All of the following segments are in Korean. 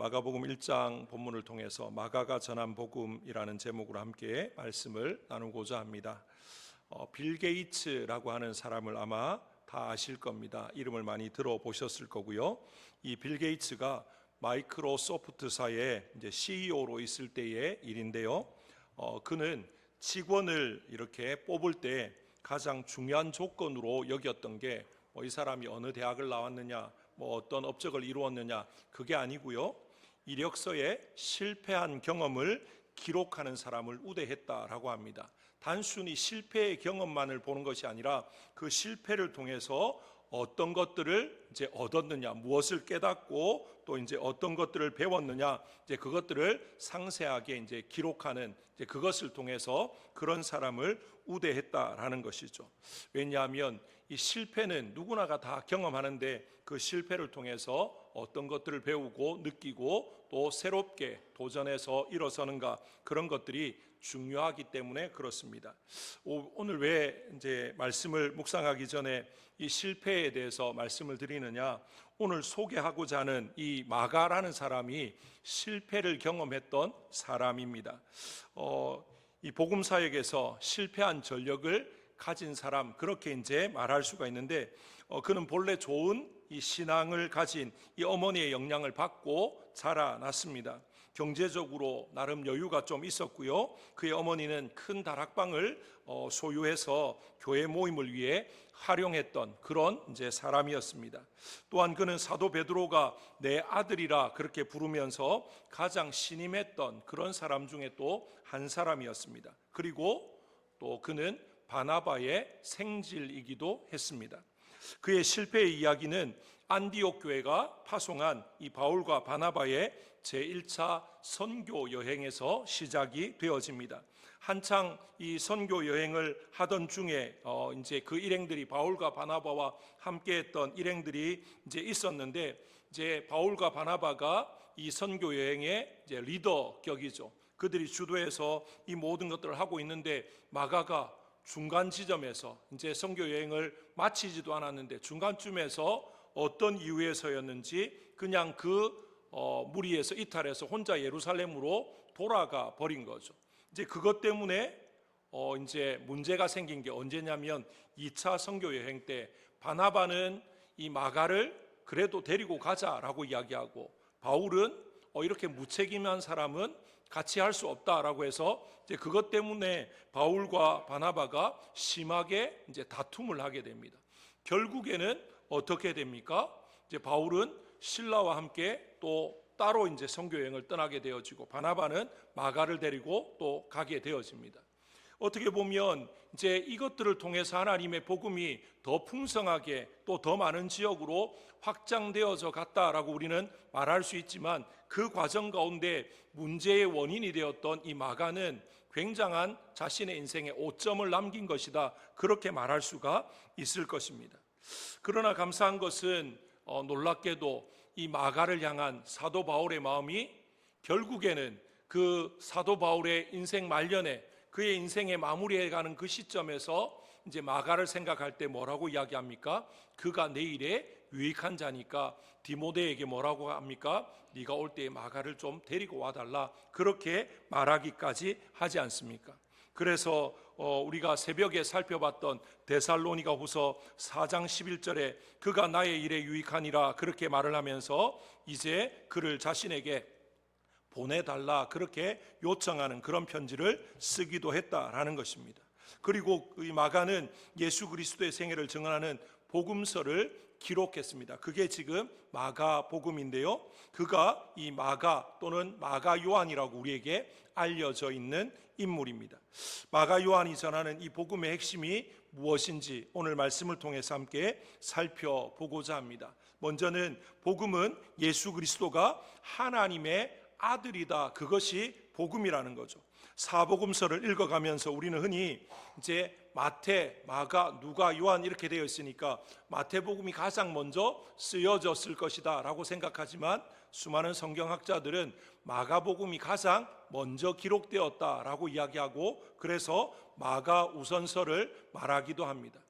마가복음 1장 본문을 통해서 마가가 전한 복음이라는 제목으로 함께 말씀을 나누고자 합니다. 어, 빌 게이츠라고 하는 사람을 아마 다 아실 겁니다. 이름을 많이 들어보셨을 거고요. 이 빌 게이츠가 마이크로소프트사의 이제 CEO로 있을 때의 일인데요. 어, 그는 직원을 이렇게 뽑을 때 가장 중요한 조건으로 여겼던 게 뭐 이 사람이 어느 대학을 나왔느냐, 뭐 어떤 업적을 이루었느냐 그게 아니고요. 이력서에 실패한 경험을 기록하는 사람을 우대했다라고 합니다. 단순히 실패의 경험만을 보는 것이 아니라 그 실패를 통해서 어떤 것들을 이제 얻었느냐, 무엇을 깨닫고 또 이제 어떤 것들을 배웠느냐, 이제 그것들을 상세하게 이제 기록하는 이제 그것을 통해서 그런 사람을 우대했다라는 것이죠. 왜냐하면 이 실패는 누구나가 다 경험하는데 그 실패를 통해서 어떤 것들을 배우고 느끼고 또 새롭게 도전해서 일어서는가 그런 것들이 중요하기 때문에 그렇습니다. 오, 오늘 왜 이제 말씀을 묵상하기 전에 이 실패에 대해서 말씀을 드리느냐? 오늘 소개하고자 하는 이 마가라는 사람이 실패를 경험했던 사람입니다. 어, 이 복음 사역에서 실패한 전력을 가진 사람 그렇게 이제 말할 수가 있는데 어, 그는 본래 좋은 이 신앙을 가진 이 어머니의 영향을 받고 자라났습니다. 경제적으로 나름 여유가 좀 있었고요. 그의 어머니는 큰 다락방을 어, 소유해서 교회 모임을 위해 활용했던 그런 이제 사람이었습니다. 또한 그는 사도 베드로가 내 아들이라 그렇게 부르면서 가장 신임했던 그런 사람 중에 또 한 사람이었습니다. 그리고 또 그는 바나바의 생질이기도 했습니다. 그의 실패의 이야기는 안디옥 교회가 파송한 이 바울과 바나바의 제1차 선교 여행에서 시작이 되어집니다. 한창 이 선교 여행을 하던 중에 어 이제 그 일행들이 바울과 바나바와 함께 했던 일행들이 이제 있었는데 이제 바울과 바나바가 이 선교 여행의 이제 리더 격이죠. 그들이 주도해서 이 모든 것들을 하고 있는데 마가가 중간 지점에서 이제 선교 여행을 마치지도 않았는데 중간쯤에서 어떤 이유에서였는지 그냥 그 어, 무리에서 이탈해서 혼자 예루살렘으로 돌아가 버린 거죠. 이제 그것 때문에 어, 이제 문제가 생긴 게 언제냐면 2차 선교 여행 때 바나바는 이 마가를 그래도 데리고 가자라고 이야기하고 바울은 어, 이렇게 무책임한 사람은 같이 할 수 없다라고 해서 이제 그것 때문에 바울과 바나바가 심하게 이제 다툼을 하게 됩니다. 결국에는 어떻게 됩니까? 이제 바울은 신라와 함께 또 따로 이제 선교 여행을 떠나게 되어지고 바나바는 마가를 데리고 또 가게 되어집니다. 어떻게 보면 이제 이것들을 통해서 하나님의 복음이 더 풍성하게 또 더 많은 지역으로 확장되어져 갔다라고 우리는 말할 수 있지만 그 과정 가운데 문제의 원인이 되었던 이 마가는 굉장한 자신의 인생에 오점을 남긴 것이다. 그렇게 말할 수가 있을 것입니다. 그러나 감사한 것은 어, 놀랍게도 이 마가를 향한 사도 바울의 마음이 결국에는 그 사도 바울의 인생 말년에 그의 인생의 마무리해가는 그 시점에서 이제 마가를 생각할 때 뭐라고 이야기합니까? 그가 내일에 유익한 자니까 디모데에게 뭐라고 합니까? 네가 올 때에 마가를 좀 데리고 와달라 그렇게 말하기까지 하지 않습니까? 그래서 어, 우리가 새벽에 살펴봤던 데살로니가 후서 4장 11절에 그가 나의 일에 유익하니라 그렇게 말을 하면서 이제 그를 자신에게 보내달라 그렇게 요청하는 그런 편지를 쓰기도 했다라는 것입니다. 그리고 이 마가는 예수 그리스도의 생애를 증언하는 복음서를 기록했습니다. 그게 지금 마가 복음인데요. 그가 이 마가 또는 마가 요한이라고 우리에게 알려져 있는 인물입니다. 마가 요한이 전하는 이 복음의 핵심이 무엇인지 오늘 말씀을 통해서 함께 살펴보고자 합니다. 먼저는 복음은 예수 그리스도가 하나님의 아들이다. 그것이 복음이라는 거죠. 사복음서를 읽어가면서 우리는 흔히 이제 마태, 마가, 누가, 요한 이렇게 되어 있으니까 마태복음이 가장 먼저 쓰여졌을 것이다 라고 생각하지만 수많은 성경학자들은 마가복음이 가장 먼저 기록되었다 라고 이야기하고 그래서 마가 우선서를 말하기도 합니다.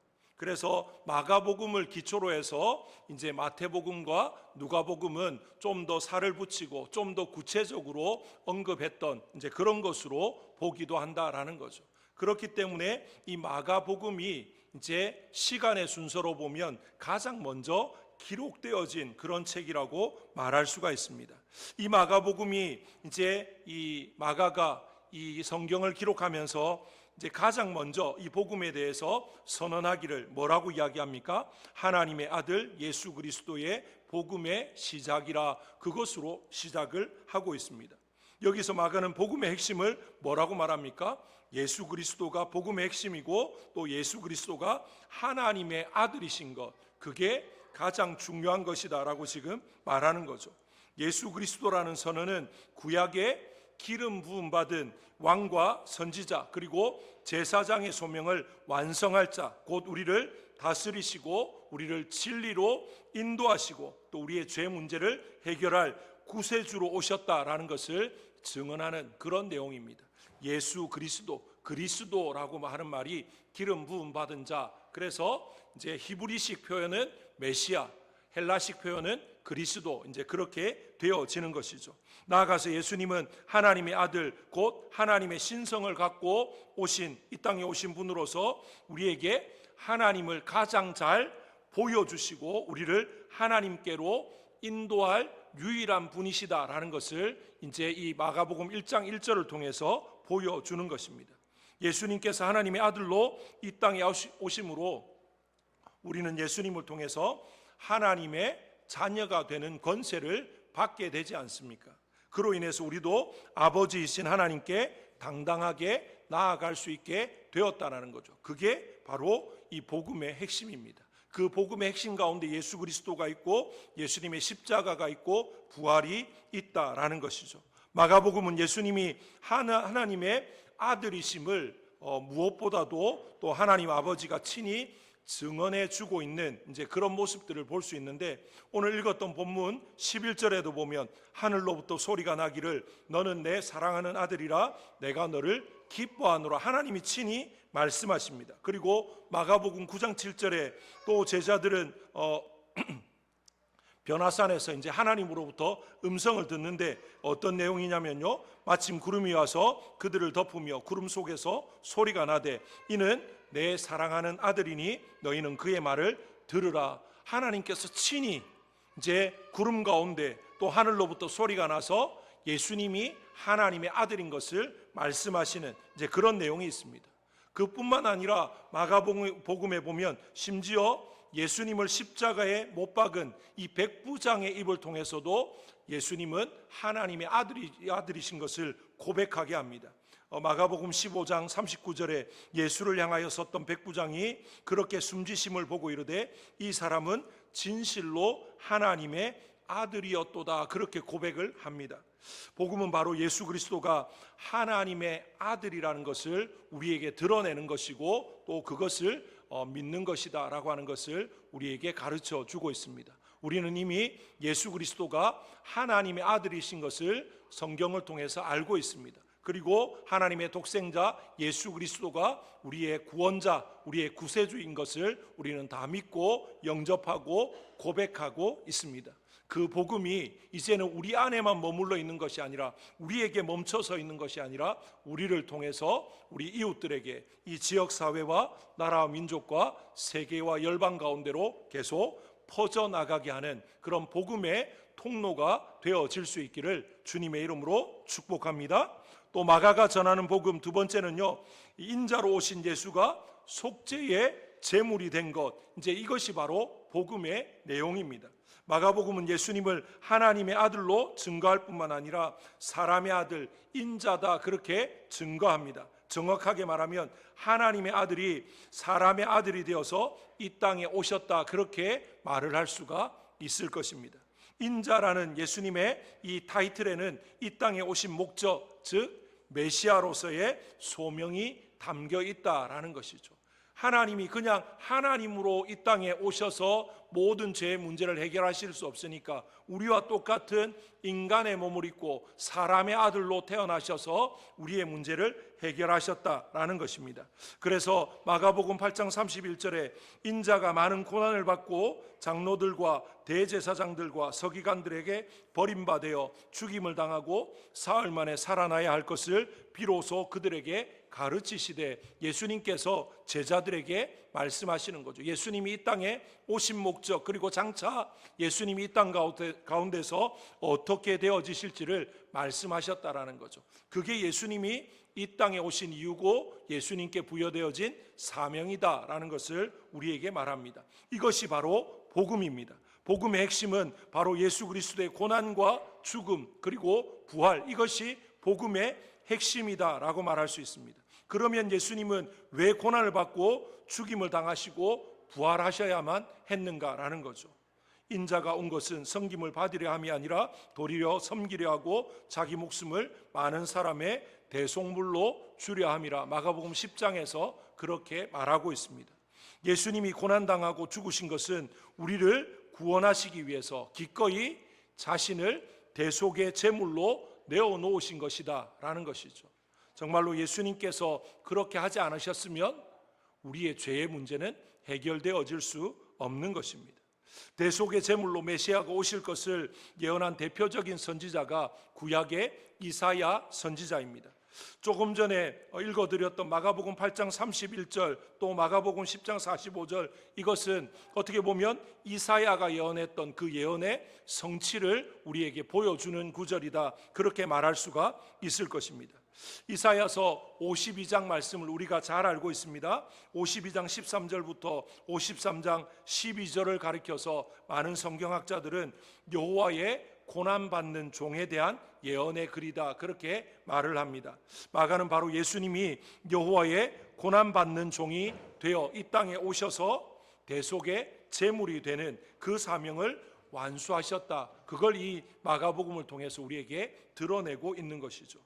그래서 마가복음을 기초로 해서 이제 마태복음과 누가복음은 좀 더 살을 붙이고 좀 더 구체적으로 언급했던 이제 그런 것으로 보기도 한다라는 거죠. 그렇기 때문에 이 마가복음이 이제 시간의 순서로 보면 가장 먼저 기록되어진 그런 책이라고 말할 수가 있습니다. 이 마가복음이 이제 이 마가가 이 성경을 기록하면서 이제 가장 먼저 이 복음에 대해서 선언하기를 뭐라고 이야기합니까? 하나님의 아들 예수 그리스도의 복음의 시작이라 그것으로 시작을 하고 있습니다. 여기서 마가는 복음의 핵심을 뭐라고 말합니까? 예수 그리스도가 복음의 핵심이고 또 예수 그리스도가 하나님의 아들이신 것 그게 가장 중요한 것이다라고 지금 말하는 거죠. 예수 그리스도라는 선언은 구약의 기름 부음 받은 왕과 선지자 그리고 제사장의 소명을 완성할 자 곧 우리를 다스리시고 우리를 진리로 인도하시고 또 우리의 죄 문제를 해결할 구세주로 오셨다라는 것을 증언하는 그런 내용입니다. 예수 그리스도 그리스도라고 하는 말이 기름 부음 받은 자 그래서 이제 히브리식 표현은 메시아 헬라식 표현은 그리스도 이제 그렇게 되어지는 것이죠. 나아가서 예수님은 하나님의 아들 곧 하나님의 신성을 갖고 오신 이 땅에 오신 분으로서 우리에게 하나님을 가장 잘 보여주시고 우리를 하나님께로 인도할 유일한 분이시다라는 것을 이제 이 마가복음 1장 1절을 통해서 보여주는 것입니다. 예수님께서 하나님의 아들로 이 땅에 오심으로 우리는 예수님을 통해서 하나님의 자녀가 되는 권세를 받게 되지 않습니까? 그로 인해서 우리도 아버지이신 하나님께 당당하게 나아갈 수 있게 되었다라는 거죠. 그게 바로 이 복음의 핵심입니다. 그 복음의 핵심 가운데 예수 그리스도가 있고 예수님의 십자가가 있고 부활이 있다라는 것이죠. 마가복음은 예수님이 하나, 하나님의 아들이심을 어, 무엇보다도 또 하나님 아버지가 친히 증언해 주고 있는 이제 그런 모습들을 볼 수 있는데 오늘 읽었던 본문 11절에도 보면 하늘로부터 소리가 나기를 너는 내 사랑하는 아들이라 내가 너를 기뻐하노라 하나님이 친히 말씀하십니다. 그리고 마가복음 9장 7절에 또 제자들은 어 변화산에서 이제 하나님으로부터 음성을 듣는데 어떤 내용이냐면요. 마침 구름이 와서 그들을 덮으며 구름 속에서 소리가 나되 이는 내 사랑하는 아들이니 너희는 그의 말을 들으라. 하나님께서 친히 이제 구름 가운데 또 하늘로부터 소리가 나서 예수님이 하나님의 아들인 것을 말씀하시는 이제 그런 내용이 있습니다. 그뿐만 아니라 마가복음에 보면 심지어 예수님을 십자가에 못 박은 이 백부장의 입을 통해서도 예수님은 하나님의 아들이 아들이신 것을 고백하게 합니다. 어, 마가복음 15장 39절에 예수를 향하여 섰던 백부장이 그렇게 숨지심을 보고 이르되 이 사람은 진실로 하나님의 아들이었도다 그렇게 고백을 합니다. 복음은 바로 예수 그리스도가 하나님의 아들이라는 것을 우리에게 드러내는 것이고 또 그것을 어, 믿는 것이다라고 하는 것을 우리에게 가르쳐 주고 있습니다. 우리는 이미 예수 그리스도가 하나님의 아들이신 것을 성경을 통해서 알고 있습니다. 그리고 하나님의 독생자 예수 그리스도가 우리의 구원자, 우리의 구세주인 것을 우리는 다 믿고 영접하고 고백하고 있습니다. 그 복음이 이제는 우리 안에만 머물러 있는 것이 아니라 우리에게 멈춰서 있는 것이 아니라 우리를 통해서 우리 이웃들에게 이 지역 사회와 나라와 민족과 세계와 열방 가운데로 계속 퍼져 나가게 하는 그런 복음의 통로가 되어질 수 있기를 주님의 이름으로 축복합니다. 또 마가가 전하는 복음 두 번째는요. 인자로 오신 예수가 속죄의 제물이 된 것. 이제 이것이 바로 복음의 내용입니다. 마가복음은 예수님을 하나님의 아들로 증거할 뿐만 아니라 사람의 아들, 인자다 그렇게 증거합니다. 정확하게 말하면 하나님의 아들이 사람의 아들이 되어서 이 땅에 오셨다 그렇게 말을 할 수가 있을 것입니다. 인자라는 예수님의 이 타이틀에는 이 땅에 오신 목적, 즉 메시아로서의 소명이 담겨 있다라는 것이죠. 하나님이 그냥 하나님으로 이 땅에 오셔서 모든 죄의 문제를 해결하실 수 없으니까 우리와 똑같은 인간의 몸을 입고 사람의 아들로 태어나셔서 우리의 문제를 해결하셨다라는 것입니다. 그래서 마가복음 8장 31절에 인자가 많은 고난을 받고 장로들과 대제사장들과 서기관들에게 버림받아 죽임을 당하고 사흘 만에 살아나야 할 것을 비로소 그들에게 가르치시되 예수님께서 제자들에게 말씀하시는 거죠. 예수님이 이 땅에 오신 목적 그리고 장차 예수님이 이 땅 가운데서 어떻게 되어지실지를 말씀하셨다라는 거죠. 그게 예수님이 이 땅에 오신 이유고 예수님께 부여되어진 사명이다라는 것을 우리에게 말합니다. 이것이 바로 복음입니다. 복음의 핵심은 바로 예수 그리스도의 고난과 죽음 그리고 부활 이것이 복음의 핵심이다라고 말할 수 있습니다. 그러면 예수님은 왜 고난을 받고 죽임을 당하시고 부활하셔야만 했는가라는 거죠. 인자가 온 것은 섬김을 받으려 함이 아니라 도리어 섬기려 하고 자기 목숨을 많은 사람의 대속물로 주려 함이라 마가복음 10장에서 그렇게 말하고 있습니다. 예수님이 고난 당하고 죽으신 것은 우리를 구원하시기 위해서 기꺼이 자신을 대속의 제물로 내어 놓으신 것이다라는 것이죠. 정말로 예수님께서 그렇게 하지 않으셨으면 우리의 죄의 문제는 해결되어질 수 없는 것입니다. 대속의 제물로 메시아가 오실 것을 예언한 대표적인 선지자가 구약의 이사야 선지자입니다. 조금 전에 읽어드렸던 마가복음 8장 31절 또 마가복음 10장 45절 이것은 어떻게 보면 이사야가 예언했던 그 예언의 성취를 우리에게 보여주는 구절이다 그렇게 말할 수가 있을 것입니다. 이사야서 52장 말씀을 우리가 잘 알고 있습니다. 52장 13절부터 53장 12절을 가리켜서 많은 성경학자들은 여호와의 고난 받는 종에 대한 예언의 글이다 그렇게 말을 합니다. 마가는 바로 예수님이 여호와의 고난 받는 종이 되어 이 땅에 오셔서 대속의 제물이 되는 그 사명을 완수하셨다. 그걸 이 마가복음을 통해서 우리에게 드러내고 있는 것이죠.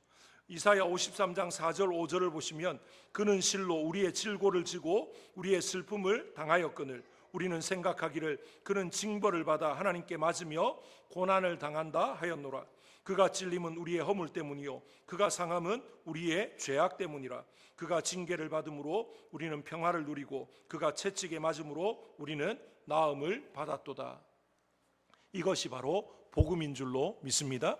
이사야 53장 4절 5절을 보시면 그는 실로 우리의 질고를 지고 우리의 슬픔을 당하였거늘 우리는 생각하기를 그는 징벌을 받아 하나님께 맞으며 고난을 당한다 하였노라 그가 찔림은 우리의 허물 때문이요. 그가 상함은 우리의 죄악 때문이라. 그가 징계를 받음으로 우리는 평화를 누리고 그가 채찍에 맞음으로 우리는 나음을 받았도다. 이것이 바로 복음인 줄로 믿습니다.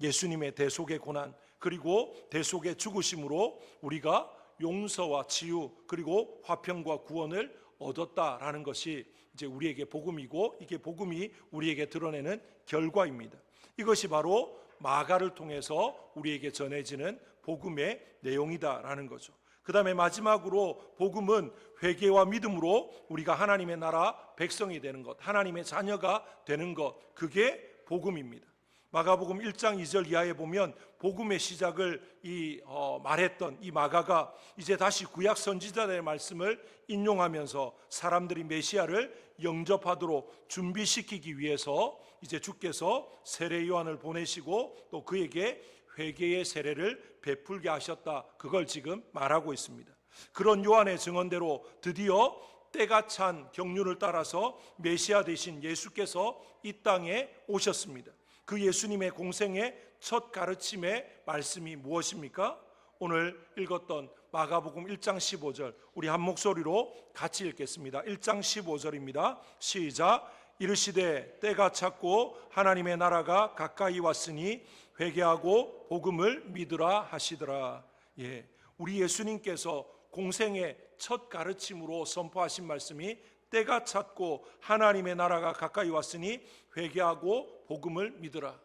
예수님의 대속의 고난 그리고 대속의 죽으심으로 우리가 용서와 치유 그리고 화평과 구원을 얻었다라는 것이 이제 우리에게 복음이고 이게 복음이 우리에게 드러내는 결과입니다. 이것이 바로 마가를 통해서 우리에게 전해지는 복음의 내용이다라는 거죠. 그 다음에 마지막으로 복음은 회개와 믿음으로 우리가 하나님의 나라 백성이 되는 것, 하나님의 자녀가 되는 것, 그게 복음입니다. 마가복음 1장 2절 이하에 보면 복음의 시작을 이 어, 말했던 이 마가가 이제 다시 구약 선지자들의 말씀을 인용하면서 사람들이 메시아를 영접하도록 준비시키기 위해서 이제 주께서 세례 요한을 보내시고 또 그에게 회개의 세례를 베풀게 하셨다. 그걸 지금 말하고 있습니다. 그런 요한의 증언대로 드디어 때가 찬 경륜을 따라서 메시아 되신 예수께서 이 땅에 오셨습니다. 그 예수님의 공생의 첫 가르침의 말씀이 무엇입니까? 오늘 읽었던 마가복음 1장 15절 우리 한 목소리로 같이 읽겠습니다. 1장 15절입니다. 시작 이르시되 때가 찼고 하나님의 나라가 가까이 왔으니 회개하고 복음을 믿으라 하시더라. 예. 우리 예수님께서 공생의 첫 가르침으로 선포하신 말씀이 때가 찼고 하나님의 나라가 가까이 왔으니 회개하고 복음을 믿으라.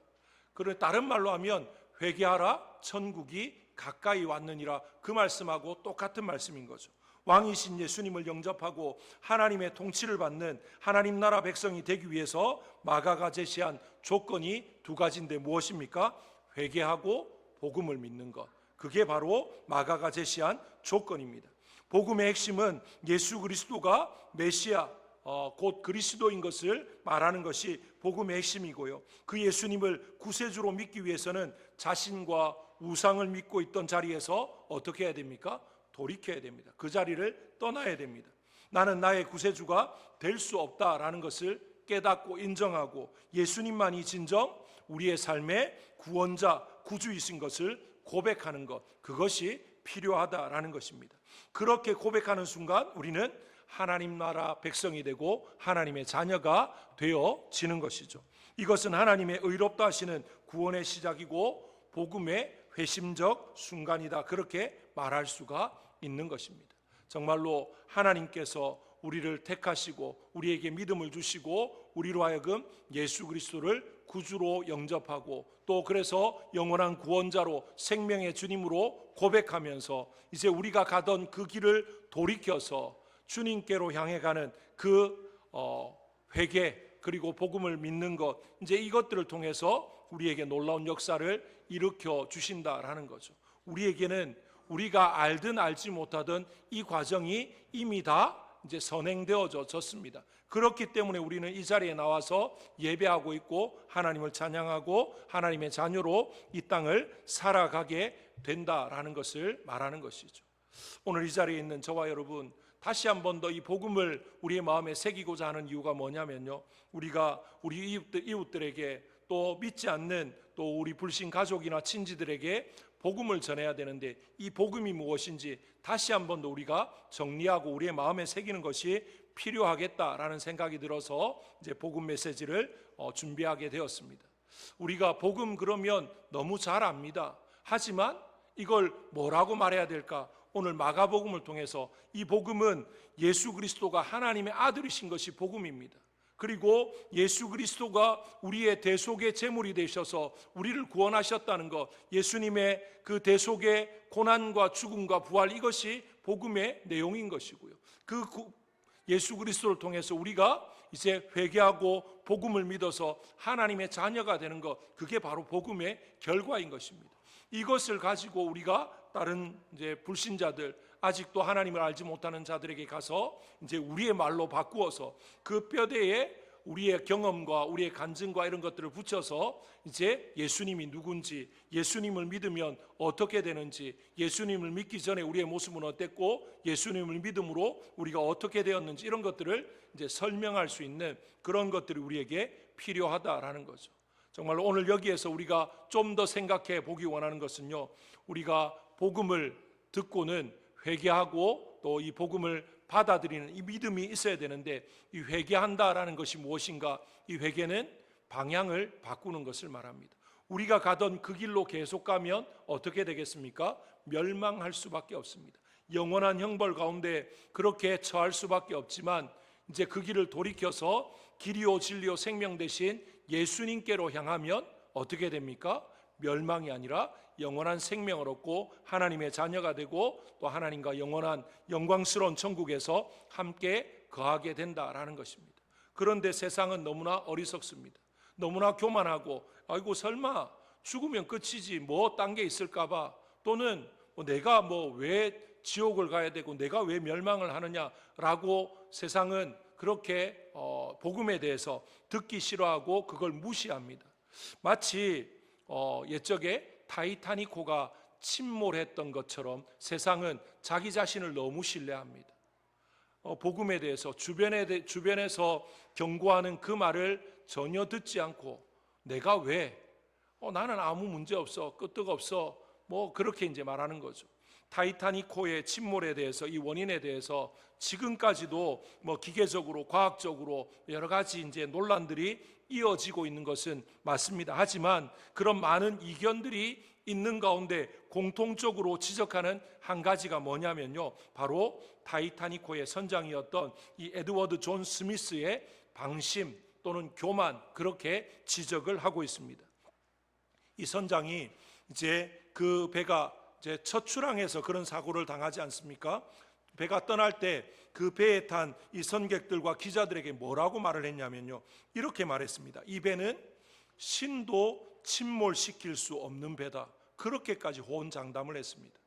그래 다른 말로 하면 회개하라 천국이 가까이 왔느니라 그 말씀하고 똑같은 말씀인 거죠. 왕이신 예수님을 영접하고 하나님의 통치를 받는 하나님 나라 백성이 되기 위해서 마가가 제시한 조건이 두 가지인데 무엇입니까? 회개하고 복음을 믿는 것. 그게 바로 마가가 제시한 조건입니다. 복음의 핵심은 예수 그리스도가 메시아 어, 곧 그리스도인 것을 말하는 것이 복음의 핵심이고요. 그 예수님을 구세주로 믿기 위해서는 자신과 우상을 믿고 있던 자리에서 어떻게 해야 됩니까? 돌이켜야 됩니다. 그 자리를 떠나야 됩니다. 나는 나의 구세주가 될 수 없다라는 것을 깨닫고 인정하고 예수님만이 진정 우리의 삶의 구원자, 구주이신 것을 고백하는 것, 그것이 필요하다라는 것입니다. 그렇게 고백하는 순간 우리는 하나님 나라 백성이 되고 하나님의 자녀가 되어지는 것이죠. 이것은 하나님의 의롭다 하시는 구원의 시작이고 복음의 회심적 순간이다. 그렇게 말할 수가 있는 것입니다. 정말로 하나님께서 우리를 택하시고 우리에게 믿음을 주시고 우리로 하여금 예수 그리스도를 구주로 영접하고 또 그래서 영원한 구원자로 생명의 주님으로 고백하면서 이제 우리가 가던 그 길을 돌이켜서 주님께로 향해 가는 그 어, 회개 그리고 복음을 믿는 것 이제 이것들을 통해서 우리에게 놀라운 역사를 일으켜 주신다라는 거죠. 우리에게는 우리가 알든 알지 못하든 이 과정이 이미 다 이제 선행되어져 졌습니다. 그렇기 때문에 우리는 이 자리에 나와서 예배하고 있고 하나님을 찬양하고 하나님의 자녀로 이 땅을 살아가게 된다라는 것을 말하는 것이죠. 오늘 이 자리에 있는 저와 여러분 다시 한 번 더 이 복음을 우리의 마음에 새기고자 하는 이유가 뭐냐면요. 우리가 우리 이웃들, 이웃들에게 또 믿지 않는 또 우리 불신 가족이나 친지들에게 복음을 전해야 되는데 이 복음이 무엇인지 다시 한 번 더 우리가 정리하고 우리의 마음에 새기는 것이 필요하겠다라는 생각이 들어서 이제 복음 메시지를 어, 준비하게 되었습니다. 우리가 복음 그러면 너무 잘 압니다. 하지만 이걸 뭐라고 말해야 될까? 오늘 마가복음을 통해서 이 복음은 예수 그리스도가 하나님의 아들이신 것이 복음입니다. 그리고 예수 그리스도가 우리의 대속의 제물이 되셔서 우리를 구원하셨다는 것, 예수님의 그 대속의 고난과 죽음과 부활 이것이 복음의 내용인 것이고요. 그 구- 예수 그리스도를 통해서 우리가 이제 회개하고 복음을 믿어서 하나님의 자녀가 되는 것, 그게 바로 복음의 결과인 것입니다. 이것을 가지고 우리가 다른 이제 불신자들 아직도 하나님을 알지 못하는 자들에게 가서 이제 우리의 말로 바꾸어서 그 뼈대에 우리의 경험과 우리의 간증과 이런 것들을 붙여서 이제 예수님이 누군지 예수님을 믿으면 어떻게 되는지 예수님을 믿기 전에 우리의 모습은 어땠고 예수님을 믿음으로 우리가 어떻게 되었는지 이런 것들을 이제 설명할 수 있는 그런 것들이 우리에게 필요하다라는 거죠. 정말 오늘 여기에서 우리가 좀 더 생각해 보기 원하는 것은요. 우리가 복음을 듣고는 회개하고 또 이 복음을 받아들이는 이 믿음이 있어야 되는데 이 회개한다라는 것이 무엇인가? 이 회개는 방향을 바꾸는 것을 말합니다. 우리가 가던 그 길로 계속 가면 어떻게 되겠습니까? 멸망할 수밖에 없습니다. 영원한 형벌 가운데 그렇게 처할 수밖에 없지만 이제 그 길을 돌이켜서 길이요 진리요 생명 대신 예수님께로 향하면 어떻게 됩니까? 멸망이 아니라 영원한 생명을 얻고 하나님의 자녀가 되고 또 하나님과 영원한 영광스러운 천국에서 함께 거하게 된다라는 것입니다. 그런데 세상은 너무나 어리석습니다. 너무나 교만하고 아이고 설마 죽으면 끝이지 뭐 딴 게 있을까 봐 또는 뭐 내가 뭐 왜 지옥을 가야 되고 내가 왜 멸망을 하느냐라고 세상은 그렇게 어, 복음에 대해서 듣기 싫어하고 그걸 무시합니다. 마치 어, 옛적에 타이타닉호가 침몰했던 것처럼 세상은 자기 자신을 너무 신뢰합니다. 어, 복음에 대해서 주변에 대- 주변에서 경고하는 그 말을 전혀 듣지 않고 내가 왜 어, 나는 아무 문제 없어 끄떡 없어 뭐 그렇게 이제 말하는 거죠. 타이타닉호의 침몰에 대해서 이 원인에 대해서 지금까지도 뭐 기계적으로 과학적으로 여러 가지 이제 논란들이 이어지고 있는 것은 맞습니다. 하지만 그런 많은 이견들이 있는 가운데 공통적으로 지적하는 한 가지가 뭐냐면요. 바로 타이타닉호의 선장이었던 이 에드워드 존 스미스의 방심 또는 교만 그렇게 지적을 하고 있습니다. 이 선장이 이제 그 배가 이 제 첫 출항해서 그런 사고를 당하지 않습니까? 배가 떠날 때 그 배에 탄 이 선객들과 기자들에게 뭐라고 말을 했냐면요. 이렇게 말했습니다. 이 배는 신도 침몰시킬 수 없는 배다. 그렇게까지 호언장담을 했습니다.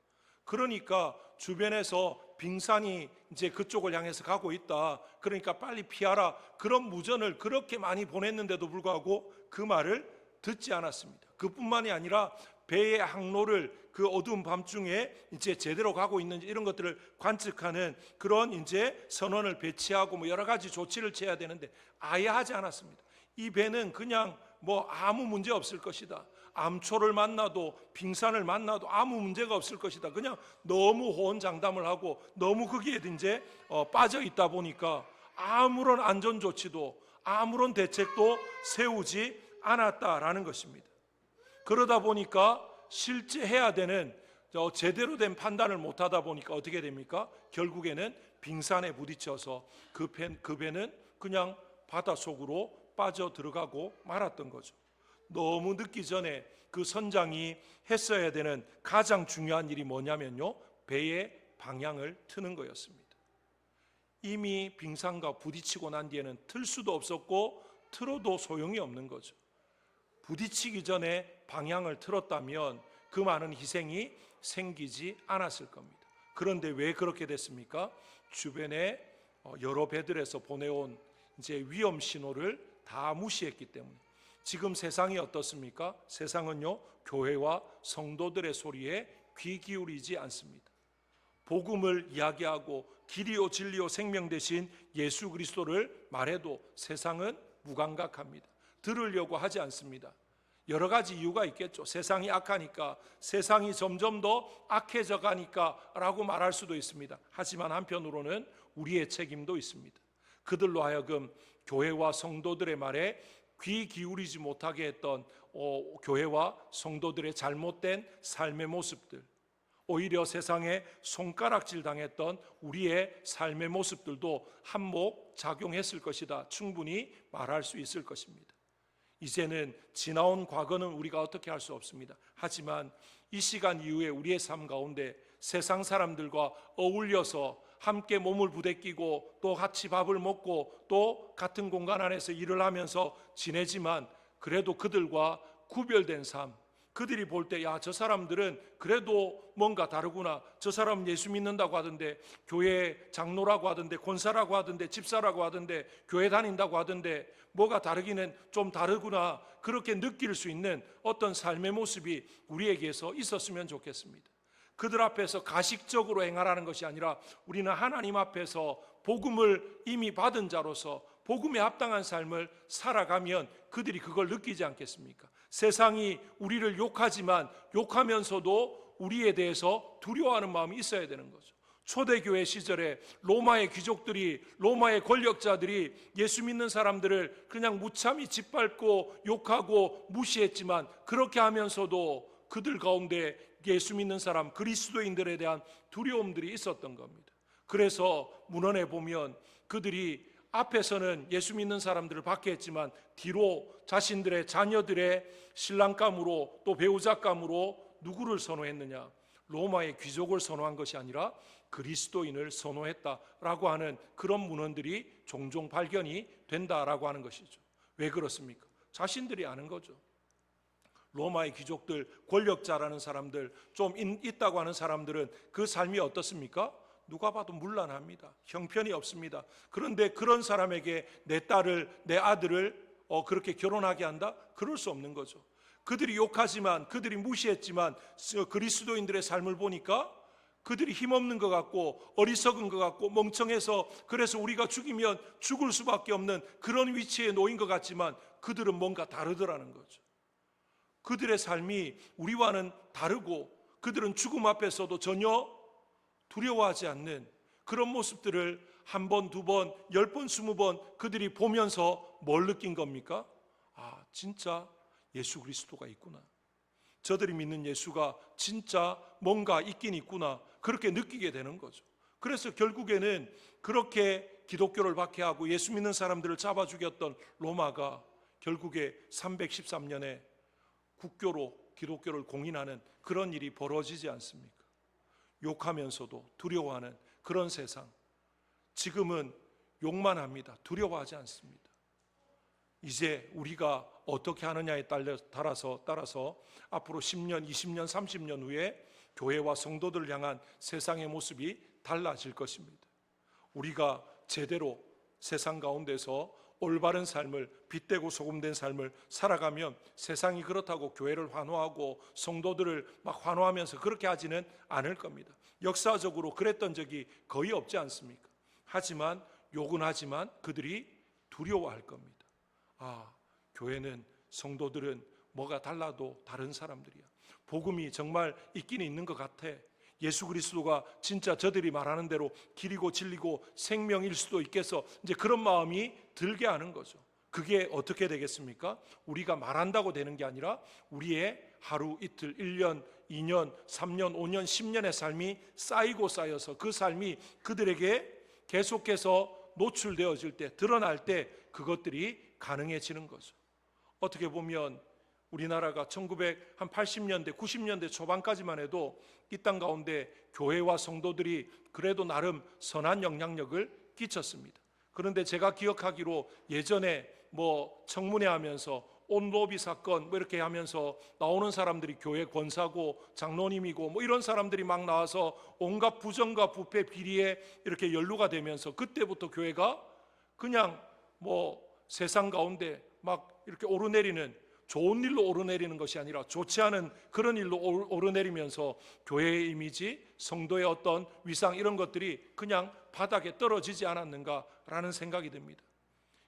그러니까 주변에서 빙산이 이제 그쪽을 향해서 가고 있다. 그러니까 빨리 피하라. 그런 무전을 그렇게 많이 보냈는데도 불구하고 그 말을 듣지 않았습니다. 그뿐만이 아니라 배의 항로를 그 어두운 밤중에 이제 제대로 가고 있는지 이런 것들을 관측하는 그런 이제 선원을 배치하고 뭐 여러 가지 조치를 취해야 되는데 아예 하지 않았습니다. 이 배는 그냥 뭐 아무 문제 없을 것이다. 암초를 만나도 빙산을 만나도 아무 문제가 없을 것이다. 그냥 너무 호언장담을 하고 너무 거기에 이제 어, 빠져 있다 보니까 아무런 안전 조치도 아무런 대책도 세우지 않았다라는 것입니다. 그러다 보니까 실제 해야 되는 저 제대로 된 판단을 못 하다 보니까 어떻게 됩니까? 결국에는 빙산에 부딪혀서 그, 배, 그 배는 그냥 바다 속으로 빠져 들어가고 말았던 거죠. 너무 늦기 전에 그 선장이 했어야 되는 가장 중요한 일이 뭐냐면요. 배의 방향을 트는 거였습니다. 이미 빙산과 부딪히고 난 뒤에는 틀 수도 없었고 틀어도 소용이 없는 거죠. 부딪히기 전에 방향을 틀었다면 그 많은 희생이 생기지 않았을 겁니다. 그런데 왜 그렇게 됐습니까? 주변에 어, 여러 배들에서 보내온 이제 위험 신호를 다 무시했기 때문에 지금 세상이 어떻습니까? 세상은요 교회와 성도들의 소리에 귀 기울이지 않습니다. 복음을 이야기하고 길이요 진리요 생명 대신 예수 그리스도를 말해도 세상은 무감각합니다. 들으려고 하지 않습니다. 여러 가지 이유가 있겠죠. 세상이 악하니까, 세상이 점점 더 악해져 가니까라고 말할 수도 있습니다. 하지만 한편으로는 우리의 책임도 있습니다. 그들로 하여금 교회와 성도들의 말에 귀 기울이지 못하게 했던 어, 교회와 성도들의 잘못된 삶의 모습들, 오히려 세상에 손가락질 당했던 우리의 삶의 모습들도 한몫 작용했을 것이다. 충분히 말할 수 있을 것입니다. 이제는 지나온 과거는 우리가 어떻게 할 수 없습니다. 하지만 이 시간 이후에 우리의 삶 가운데 세상 사람들과 어울려서 함께 몸을 부대끼고 또 같이 밥을 먹고 또 같은 공간 안에서 일을 하면서 지내지만 그래도 그들과 구별된 삶, 그들이 볼 때 야 저 사람들은 그래도 뭔가 다르구나. 저 사람 예수 믿는다고 하던데 교회 장로라고 하던데 권사라고 하던데 집사라고 하던데 교회 다닌다고 하던데 뭐가 다르기는 좀 다르구나. 그렇게 느낄 수 있는 어떤 삶의 모습이 우리에게서 있었으면 좋겠습니다. 그들 앞에서 가식적으로 행하라는 것이 아니라 우리는 하나님 앞에서 복음을 이미 받은 자로서 복음에 합당한 삶을 살아가면 그들이 그걸 느끼지 않겠습니까? 세상이 우리를 욕하지만 욕하면서도 우리에 대해서 두려워하는 마음이 있어야 되는 거죠. 초대교회 시절에 로마의 귀족들이 로마의 권력자들이 예수 믿는 사람들을 그냥 무참히 짓밟고 욕하고 무시했지만 그렇게 하면서도 그들 가운데 예수 믿는 사람 그리스도인들에 대한 두려움들이 있었던 겁니다. 그래서 문헌에 보면 그들이 앞에서는 예수 믿는 사람들을 받게 했지만 뒤로 자신들의 자녀들의 신랑감으로 또 배우자감으로 누구를 선호했느냐? 로마의 귀족을 선호한 것이 아니라 그리스도인을 선호했다라고 하는 그런 문헌들이 종종 발견이 된다라고 하는 것이죠. 왜 그렇습니까? 자신들이 아는 거죠. 로마의 귀족들, 권력자라는 사람들, 좀 있다고 하는 사람들은 그 삶이 어떻습니까? 누가 봐도 문란합니다. 형편이 없습니다. 그런데 그런 사람에게 내 딸을, 내 아들을 어, 그렇게 결혼하게 한다? 그럴 수 없는 거죠. 그들이 욕하지만, 그들이 무시했지만, 그리스도인들의 삶을 보니까 그들이 힘없는 것 같고, 어리석은 것 같고, 멍청해서 그래서 우리가 죽이면 죽을 수밖에 없는 그런 위치에 놓인 것 같지만, 그들은 뭔가 다르더라는 거죠. 그들의 삶이 우리와는 다르고, 그들은 죽음 앞에서도 전혀 두려워하지 않는 그런 모습들을 한 번, 두 번, 열 번, 스무 번 그들이 보면서 뭘 느낀 겁니까? 아, 진짜 예수 그리스도가 있구나. 저들이 믿는 예수가 진짜 뭔가 있긴 있구나. 그렇게 느끼게 되는 거죠. 그래서 결국에는 그렇게 기독교를 박해하고 예수 믿는 사람들을 잡아 죽였던 로마가 결국에 313년에 국교로 기독교를 공인하는 그런 일이 벌어지지 않습니까? 욕하면서도 두려워하는 그런 세상. 지금은 욕만 합니다. 두려워하지 않습니다. 이제 우리가 어떻게 하느냐에 따라서 따라서 앞으로 10년, 20년, 30년 후에 교회와 성도들을 향한 세상의 모습이 달라질 것입니다. 우리가 제대로 세상 가운데서 올바른 삶을 빛되고 소금된 삶을 살아가면 세상이 그렇다고 교회를 환호하고 성도들을 막 환호하면서 그렇게 하지는 않을 겁니다. 역사적으로 그랬던 적이 거의 없지 않습니까? 하지만 욕은 하지만 그들이 두려워할 겁니다. 아, 교회는 성도들은 뭐가 달라도 다른 사람들이야. 복음이 정말 있긴 있는 것 같아. 예수 그리스도가 진짜 저들이 말하는 대로 길이고 진리고 생명일 수도 있겠어. 이제 그런 마음이 들게 하는 거죠. 그게 어떻게 되겠습니까? 우리가 말한다고 되는 게 아니라 우리의 하루 이틀, 1년, 2년, 3년, 5년, 10년의 삶이 쌓이고 쌓여서 그 삶이 그들에게 계속해서 노출되어질 때, 드러날 때 그것들이 가능해지는 거죠. 어떻게 보면 우리나라가 1980년대, 90년대 초반까지만 해도 이 땅 가운데 교회와 성도들이 그래도 나름 선한 영향력을 끼쳤습니다. 그런데 제가 기억하기로 예전에 뭐 청문회 하면서 온로비 사건 뭐 이렇게 하면서 나오는 사람들이 교회 권사고 장로님이고 뭐 이런 사람들이 막 나와서 온갖 부정과 부패 비리에 이렇게 연루가 되면서 그때부터 교회가 그냥 뭐 세상 가운데 막 이렇게 오르내리는 좋은 일로 오르내리는 것이 아니라 좋지 않은 그런 일로 오- 오르내리면서 교회의 이미지, 성도의 어떤 위상 이런 것들이 그냥 바닥에 떨어지지 않았는가라는 생각이 듭니다.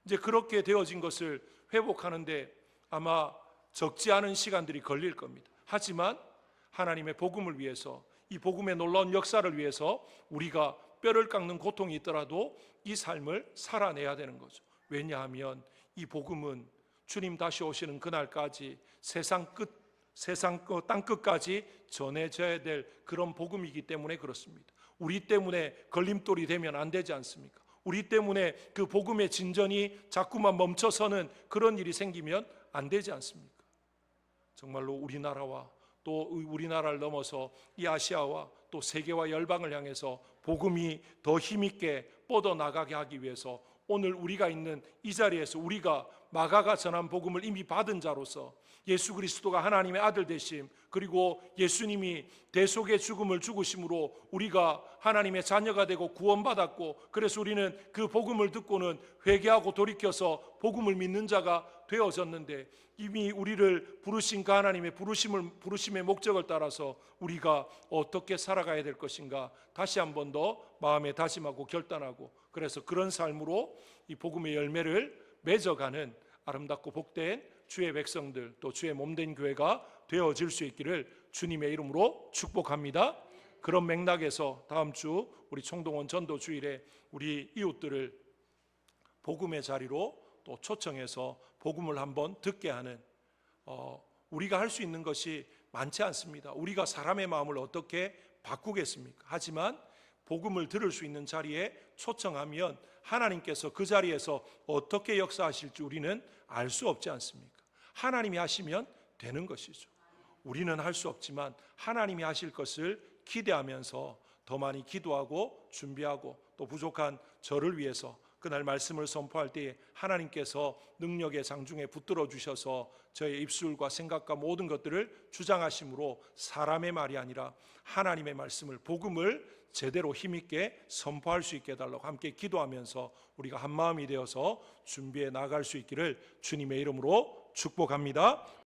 이제 그렇게 되어진 것을 회복하는데 아마 적지 않은 시간들이 걸릴 겁니다. 하지만 하나님의 복음을 위해서 이 복음의 놀라운 역사를 위해서 우리가 뼈를 깎는 고통이 있더라도 이 삶을 살아내야 되는 거죠. 왜냐하면 이 복음은 주님 다시 오시는 그날까지 세상 끝 세상 끝, 땅 끝까지 전해져야 될 그런 복음이기 때문에 그렇습니다. 우리 때문에 걸림돌이 되면 안 되지 않습니까? 우리 때문에 그 복음의 진전이 자꾸만 멈춰서는 그런 일이 생기면 안 되지 않습니까? 정말로 우리나라와 또 우리나라를 넘어서 이 아시아와 또 세계와 열방을 향해서 복음이 더 힘있게 뻗어 나가게 하기 위해서 오늘 우리가 있는 이 자리에서 우리가 마가가 전한 복음을 이미 받은 자로서 예수 그리스도가 하나님의 아들 되심 그리고 예수님이 대속의 죽음을 죽으심으로 우리가 하나님의 자녀가 되고 구원받았고 그래서 우리는 그 복음을 듣고는 회개하고 돌이켜서 복음을 믿는 자가 되어졌는데 이미 우리를 부르신 그 하나님의 부르심을 부르심의 목적을 따라서 우리가 어떻게 살아가야 될 것인가 다시 한 번 더 마음에 다짐하고 결단하고 그래서 그런 삶으로 이 복음의 열매를 맺어가는 아름답고 복된 주의 백성들 또 주의 몸된 교회가 되어질 수 있기를 주님의 이름으로 축복합니다. 그런 맥락에서 다음 주 우리 총동원 전도 주일에 우리 이웃들을 복음의 자리로 또 초청해서 복음을 한번 듣게 하는 어, 우리가 할 수 있는 것이 많지 않습니다. 우리가 사람의 마음을 어떻게 바꾸겠습니까? 하지만 복음을 들을 수 있는 자리에 초청하면 하나님께서 그 자리에서 어떻게 역사하실지 우리는 알 수 없지 않습니까? 하나님이 하시면 되는 것이죠. 우리는 할 수 없지만 하나님이 하실 것을 기대하면서 더 많이 기도하고 준비하고 또 부족한 저를 위해서 그날 말씀을 선포할 때에 하나님께서 능력의 장중에 붙들어 주셔서 저의 입술과 생각과 모든 것들을 주장하심으로 사람의 말이 아니라 하나님의 말씀을 복음을 제대로 힘있게 선포할 수 있게 해달라고 함께 기도하면서 우리가 한 마음이 되어서 준비해 나갈 수 있기를 주님의 이름으로 축복합니다.